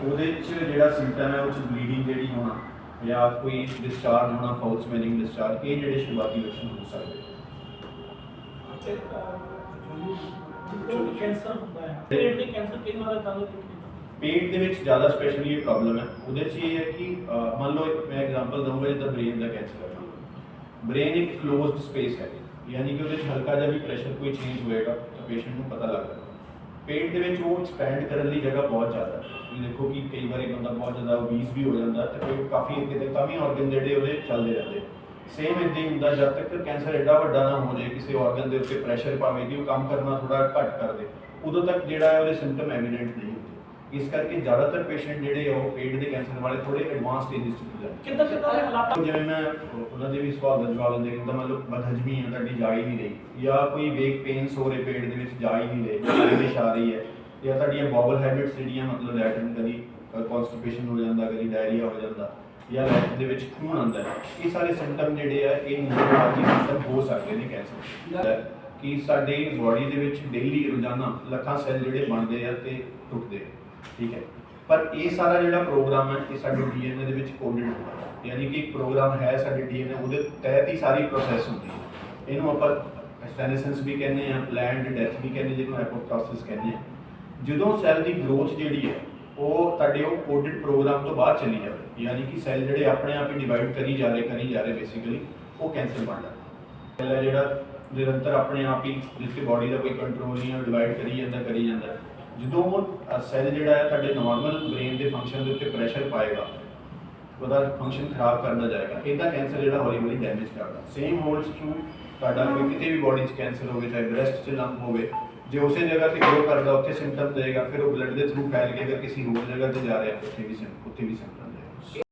ਉਹਦੇ 'ਚ ਜਿਹੜਾ ਸਿੰਪਟਮ ਹੈ ਉਹ 'ਚ ਬਲੀਡਿੰਗ ਜਿਹੜੀ ਹੋਣਾ ਜਾਂ ਕੋਈ ਡਿਸਚਾਰਜ ਹੋਣਾ ਫਾਉਲ ਸਮੈਲਿੰਗ ਡਿਸਚਾਰਜ ਇਹ ਜਿਹੜੇ ਸ਼ੁਰੂਆਤੀ ਲੱਛਣ ਹੋ ਸਕਦੇ ਜੋ ਕੈਂਸਰ ਹੁੰਦਾ ਹੈ ਪੇਟ ਦੇ ਕੈਂਸਰ ਕਈ ਵਾਰ ਤਾਂ ਪੇਟ ਦੇ ਵਿੱਚ ਜ਼ਿਆਦਾ ਸਪੈਸ਼ਲੀ ਇਹ ਪ੍ਰੋਬਲਮ ਹੈ। ਉਹਦੇ 'ਚ ਇਹ ਹੈ ਕਿ ਮੰਨ ਲਓ ਇੱਕ ਮੈਂ ਐਗਜ਼ਾਮਪਲ ਦਊਂਗਾ ਜਿੱਦਾਂ ਬ੍ਰੇਨ ਦਾ ਕੈਂਸਰ ਹੈ। ਬ੍ਰੇਨ ਇੱਕ ਕਲੋਜ਼ਡ ਸਪੇਸ ਹੈ ਯਾਨੀ ਕਿ ਉਹਦੇ 'ਚ ਹਲਕਾ ਜਿਹਾ ਵੀ ਪ੍ਰੈਸ਼ਰ ਕੋਈ ਚੇਂਜ ਹੋਏਗਾ ਤਾਂ ਪੇਸ਼ੈਂਟ ਨੂੰ ਪਤਾ ਲੱਗ ਜਾਏਗਾ। ਪੇਟ ਦੇ ਵਿੱਚ ਉਹ ਐਕਸਪੈਂਡ ਕਰਨ ਲਈ ਜਗ੍ਹਾ ਬਹੁਤ ਜ਼ਿਆਦਾ ਤੁਸੀਂ ਦੇਖੋ ਕਿ ਕਈ ਵਾਰੀ ਬੰਦਾ ਬਹੁਤ ਜ਼ਿਆਦਾ ਓਬੀਸ ਵੀ ਹੋ ਜਾਂਦਾ ਤੇ ਕੋਈ ਕਾਫੀ ਕਿਤੇ ਤਾਂ ਵੀ ਆਰਗਨ ਜਿਹੜੇ ਉਹਦੇ ਚੱਲਦੇ ਰਹਿੰਦੇ। ਸੇਮ ਇਦਾਂ ਹੀ ਹੁੰਦਾ ਜਦ ਤੱਕ ਕੈਂਸਰ ਐਡਾ ਵੱਡਾ ਨਾ ਹੋ ਜਾਏ, ਕਿਸੇ ਆਰਗਨ ਦੇ ਉੱਤੇ ਪ੍ਰੈਸ਼ਰ ਪਾਵੇ ਕਿ ਉਹ ਕੰਮ ਕਰਨਾ ਥੋੜਾ ਘੱਟ ਕਰ ਦੇ, ਉਦੋਂ ਤੱਕ ਜਿਹੜਾ ਹੈ ਉਹਦੇ ਸਿੰਪਟਮ ਐਵੀਡੈਂਟ ਨਹੀਂ ਇਸ ਕਰਕੇ ਜ਼ਿਆਦਾਤਰ ਪੇਸ਼ੈਂਟ ਜਿਹੜੇ ਆ ਉਹ ਪੇਟ ਦੇ ਕੈਂਸਰ ਵਾਲੇ ਥੋੜੇ ਐਡਵਾਂਸ ਸਟੇਜਸ 'ਚ ਹੋ ਜਾਂਦੇ ਕਿੱਦਾਂ ਕਿੱਦਾਂ ਦੇ ਹਾਲਾਤ? ਜਿਵੇਂ ਮੈਂ ਉਹਨਾਂ ਦੇ ਵੀ ਸਵਾਲ ਦਾ ਜਵਾਬ ਦਿੰਦੇ ਕਿ ਮਤਲਬ ਬਦਹਜਮੀ ਹੈ ਤੁਹਾਡੀ ਜਾ ਹੀ ਨਹੀਂ ਰਹੀ। ਜਾਂ ਕੋਈ ਵੇਕ ਪੇਨਸ ਹੋ ਰਹੇ ਪੇਟ ਦੇ ਵਿੱਚ ਜਾ ਹੀ ਨਹੀਂ ਰਹੇ ਮਾਲਿਸ਼ ਆ ਰਹੀ ਹੈ। ਜਾਂ ਤੁਹਾਡੀਆਂ ਬੋਬਲ ਹੈਬਿਟਸ ਜਿਹੜੀਆਂ ਮਤਲਬ ਲੈਟਰਨ ਕਦੀ ਕਨਸਟੀਪੇਸ਼ਨ ਹੋ ਜਾਂਦਾ ਕਦੀ ਡਾਇਰੀਆ ਹੋ ਜਾਂਦਾ ਜਾਂ ਲੈਟ ਦੇ ਵਿੱਚ ਖੂਨ ਆਉਂਦਾ ਹੈ ਇਹ ਸਾਰੇ ਸਿੰਪਟਮ ਜਿਹੜੇ ਆ ਇਹ ਨਿਊਰੋਲੋਜੀ ਸਿੰਪਟਮ ਹੋ ਸਕਦੇ ਨੇ ਕੈਂਸਰ ਕਿ ਸਾਡੇ ਬਾਡੀ ਦੇ ਵਿੱਚ ਡੇਲੀ ਰੋਜ਼ਾਨਾ ਲੱਖਾਂ ਸੈੱਲ ਜਿਹੜੇ ਬਣਦੇ ਆ ਤੇ ਟੁੱਟਦੇ ਆ। ਠੀਕ ਹੈ। ਪਰ ਇਹ ਸਾਰਾ ਜਿਹੜਾ ਪ੍ਰੋਗਰਾਮ ਹੈ, ਇਹ ਸਾਡੇ ਡੀਐਨਏ ਦੇ ਵਿੱਚ ਕੋਡਡ ਹੁੰਦਾ ਹੈ। ਯਾਨੀ ਕਿ ਪ੍ਰੋਗਰਾਮ ਹੈ ਸਾਡੇ ਡੀਐਨਏ, ਉਹਦੇ ਤਹਿਤ ਹੀ ਸਾਰੀ ਪ੍ਰੋਸੈਸ ਹੁੰਦੀ ਹੈ। ਇਹਨੂੰ ਆਪਾਂ ਸਟੈਨੇਸੈਂਸ ਵੀ ਕਹਿੰਦੇ ਆ ਪਲੈਨਡ ਡੈਥ ਵੀ ਕਹਿੰਦੇ ਜਿਹਨੂੰ ਐਪੋਪਟੋਸਿਸ ਕਹਿੰਦੇ ਆ ਜਦੋਂ ਸੈੱਲ ਦੀ ਗਰੋਥ ਜਿਹੜੀ ਹੈ, ਉਹ ਤੁਹਾਡੇ ਉਹ ਕੋਡਡ ਪ੍ਰੋਗਰਾਮ ਤੋਂ ਬਾਅਦ ਚਲੀ ਜਾਵੇ। ਯਾਨੀ ਕਿ ਸੈੱਲ ਜਿਹੜੇ ਆਪਣੇ ਆਪ ਹੀ ਡਿਵਾਈਡ ਕਰੀ ਜਾ ਰਹੇ, ਕਰੀ ਜਾ ਰਹੇ ਬੇਸਿਕਲੀ ਉਹ ਕੈਂਸਰ ਬਣ ਜਾਂਦਾ। ਸੈੱਲ ਜਿਹੜਾ ਨਿਰੰਤਰ ਆਪਣੇ ਆਪ ਹੀ ਜਿਸ ਬਾਡੀ ਦਾ ਕੋਈ ਕੰਟਰੋਲ ਨਹੀਂ ਹੈ ਡਿਵਾਈਡ ਕਰੀ ਜਾਂਦਾ ਕਰੀ ਜਾਂਦਾ। ਜਦੋਂ ਉਹ ਸੈੱਲ ਜਿਹੜਾ ਹੈ ਤੁਹਾਡੇ ਨਾਰਮਲ ਬ੍ਰੇਨ ਦੇ ਫੰਕਸ਼ਨ ਦੇ ਉੱਤੇ ਪ੍ਰੈਸ਼ਰ ਪਾਏਗਾ, ਉਹਦਾ ਫੰਕਸ਼ਨ ਖਰਾਬ ਕਰਦਾ ਜਾਏਗਾ, ਇਹਦਾ ਕੈਂਸਰ ਜਿਹੜਾ ਹੌਲੀ ਹੌਲੀ ਡੈਮੇਜ ਕਰਦਾ। ਸੇਮ ਹੋਲਡਸ ਟੂ ਤੁਹਾਡਾ ਕੋਈ ਕਿਤੇ ਵੀ ਬਾਡੀ 'ਚ ਕੈਂਸਰ ਹੋਵੇ, ਚਾਹੇ ਬ੍ਰੈਸਟ 'ਚ ਲੰਪ ਹੋਵੇ, ਜੇ ਉਸੇ ਜਗ੍ਹਾ ਤੇ ਗਰੋ ਕਰਦਾ, ਉੱਥੇ ਸਿੰਪਟਮ ਦੇਗਾ, ਫਿਰ ਉਹ ਬਲੱਡ ਦੇ ਥਰੂ ਫੈਲ ਕੇ ਅਗਰ ਕਿਸੇ ਹੋਰ ਜਗ੍ਹਾ ਤੇ ਜਾ ਰਿਹਾ, ਉੱਥੇ ਵੀ symptom- ਉੱਥੇ ਵੀ ਸਿੰਪਟਮ